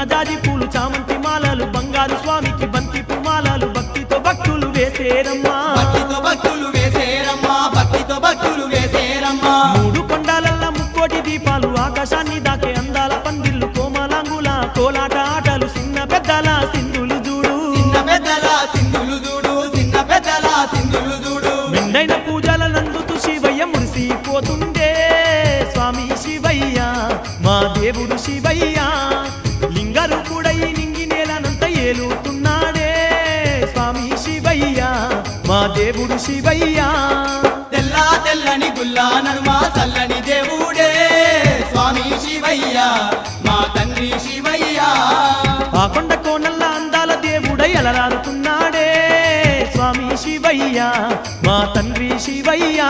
సన్నజాజి పూలు చామంతి మాలలు బంగారు స్వామికి బంతి పుమాలలు భక్తితో భక్తులు వేసేరమ్మా. భక్తితో భక్తులు వేసేరమ్మా భక్తితో భక్తులు వేసేరమ్మా. మూడు కొండాలల్ల ముక్కోటి దీపాలు ఆకాశాన్ని దాకే అందాల పందిళ్ళు కోమలాంగుల కోలాట ఆటలు చిన్న పెద్దల సింధులు చూడు. చిన్న పెద్దల సింధులు చూడు చిన్న పెద్దల సింధులు చూడు. మెండైన పూజల నందుతూ శివయ్య మురిసిపోతుండే స్వామి శివయ్య మా దేవుడు శివయ్య. ఏలుతున్నాడే స్వామి శివయ్య మా దేవుడు శివయ్య. తెల్ల తెల్లని గుల్లా నడుమ చల్లని దేవుడే స్వామి శివయ్య మా తండ్రి శివయ్య. ఆ కొండ కోనల్ల అందాల దేవుడై అలరారుతున్నాడే స్వామి శివయ్య మా తండ్రి శివయ్య.